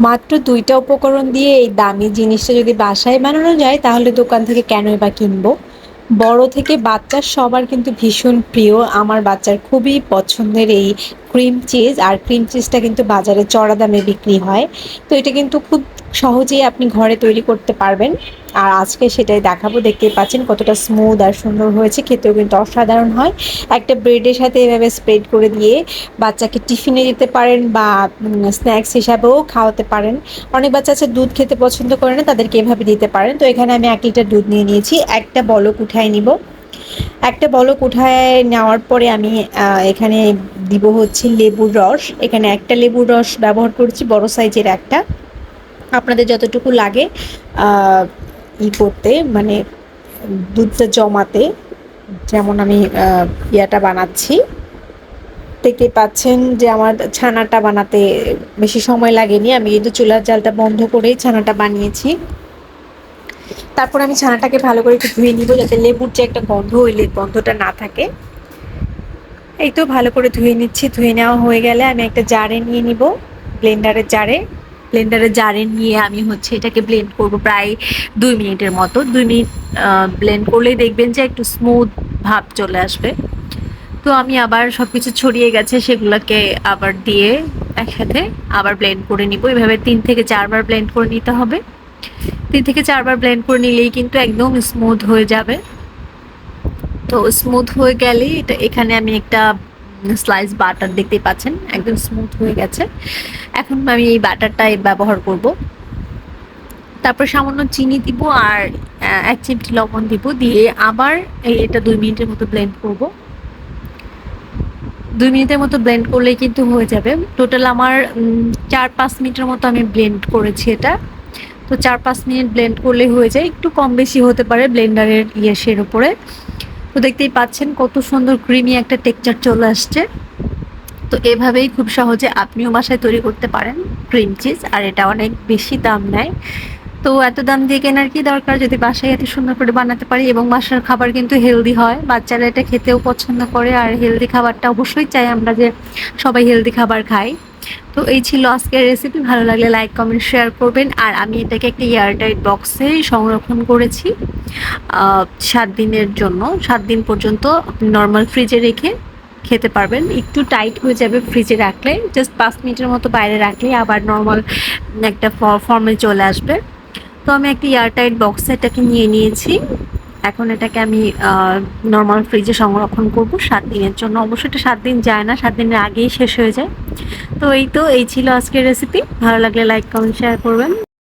মাত্র দুইটা উপকরণ দিয়ে এই দামি জিনিসটা যদি বাসায় বানানো যায়, তাহলে দোকান থেকে কেনই বা কিনবো? বড় থেকে বাচ্চার সবার কিন্তু ভীষণ প্রিয়। আমার বাচ্চার খুবই পছন্দের এই ক্রিম চিজ আর ক্রিম চিজটা কিন্তু বাজারে চড়া দামে বিক্রি হয়। তো এটা কিন্তু খুব সহজেই আপনি ঘরে তৈরি করতে পারবেন। আর আজকে সেটাই দেখাবো, দেখতেই পাচ্ছেন কতটা স্মুথ আর সুন্দর হয়েছে, খেতেও কিন্তু অসাধারণ হয়। একটা ব্রেডের সাথে এভাবে স্প্রেড করে দিয়ে বাচ্চাকে টিফিনে দিতে পারেন বা স্ন্যাক্স হিসাবেও খাওয়াতে পারেন। অনেক বাচ্চা আছে, দুধ খেতে পছন্দ করে না, তাদেরকে এভাবে দিতে পারেন। তো এখানে আমি এক লিটার দুধ নিয়ে নিয়েছি, একটা বলক উঠায় নিব। একটা বলক উঠায় নেওয়ার পরে আমি এখানে দিব হচ্ছে লেবুর রস। এখানে একটা লেবুর রস ব্যবহার করছি, বড় সাইজের একটা। আপনাদের যতটুকু লাগে ই করতে মানে দুধটা জমাতে, যেমন আমি ইয়াটা বানাচ্ছি। দেখতে পাচ্ছেন যে আমার ছানাটা বানাতে বেশি সময় লাগেনি। আমি কিন্তু চুলার জালটা বন্ধ করেই ছানাটা বানিয়েছি। তারপর আমি ছানাটাকে ভালো করে একটু ধুয়ে নিব যাতে লেবুর যে একটা গন্ধ, ওই গন্ধটা না থাকে। এই তো ভালো করে ধুয়ে নিচ্ছি। ধুয়ে নেওয়া হয়ে গেলে আমি একটা জারে নিয়ে নিব, ব্লেন্ডারের জারে। ব্লেন্ডারের জারে নিয়ে আমি হচ্ছে এটাকে ব্লেন্ড করব প্রায় দুই মিনিটের মতো। দুই মিনিট ব্লেন্ড করলেই দেখবেন যে একটু স্মুথ ভাব চলে আসবে। তো আমি আবার সব কিছু ছড়িয়ে গেছে, সেগুলোকে আবার দিয়ে একসাথে আবার ব্লেন্ড করে নিব। এভাবে তিন থেকে চারবার ব্লেন্ড করে নিতে হবে। তিন থেকে চারবার ব্লেন্ড করে নিলেই কিন্তু একদম স্মুথ হয়ে যাবে। তো স্মুথ হয়ে গেলেই এটা এখানে আমি একটা স্লাইস বাটার দেখতেই পাচ্ছেন, একদম স্মুথ হয়ে গেছে। এখন আমি এই বাটারটাই ব্যবহার করব। তারপর সামান্য চিনি দিব আর এক চিমটি লবণ দিব দিয়ে আবার এটা দুই মিনিটের মতো ব্লেন্ড করব। দুই মিনিটের মতো ব্লেন্ড করলেই কিন্তু হয়ে যাবে। টোটাল আমার চার পাঁচ মিনিটের মতো আমি ব্লেন্ড করেছি এটা। তো চার পাঁচ মিনিট ব্লেন্ড করলেই হয়ে যায়। একটু কম বেশি হতে পারে ব্লেন্ডারের ইয়েসের উপরে। তো দেখতেই পাচ্ছেন কত সুন্দর ক্রিমি একটা টেক্সচার চলে আসছে। তো এভাবেই খুব সহজে আপনিও বাসায় তৈরি করতে পারেন ক্রিম চিজ আর এটা অনেক বেশি দাম নেয়। তো এত দাম দিয়ে কেনার কি দরকার? যদি বাসায় এত সুন্দর করে বানাতে পারি, এবং বাসার খাবার কিন্তু হেলদি হয়, বাচ্চারা এটা খেতেও পছন্দ করে, আর হেলদি খাবারটা অবশ্যই চাই আমরা যে সবাই হেলদি খাবার খাই। তো এই ছিল আজকের রেসিপি ভালো লাগলে লাইক কমেন্ট শেয়ার করবেন। আর আমি এটাকে একটা এয়ারটাইট বক্সে সংরক্ষণ করেছি সাত দিনের জন্য। সাত দিন পর্যন্ত আপনি নর্মাল ফ্রিজে রেখে খেতে পারবেন। একটু টাইট হয়ে যাবে ফ্রিজে রাখলে। জাস্ট পাঁচ মিনিটের মতো বাইরে রাখলে আবার নর্মাল একটা ফর্মে চলে আসবে। তো আমি একটা এয়ারটাইট বক্সে এটাকে নিয়ে নিয়েছি। এখন এটাকে আমি নর্মাল ফ্রিজে সংরক্ষণ করব সাত দিনের জন্য। অবশ্যই এটা সাত দিন যায় না, সাত দিনের আগেই শেষ হয়ে যায়। তো এই তো, এই ছিল আজকের রেসিপি ভালো লাগলে লাইক কমেন্ট শেয়ার করবেন।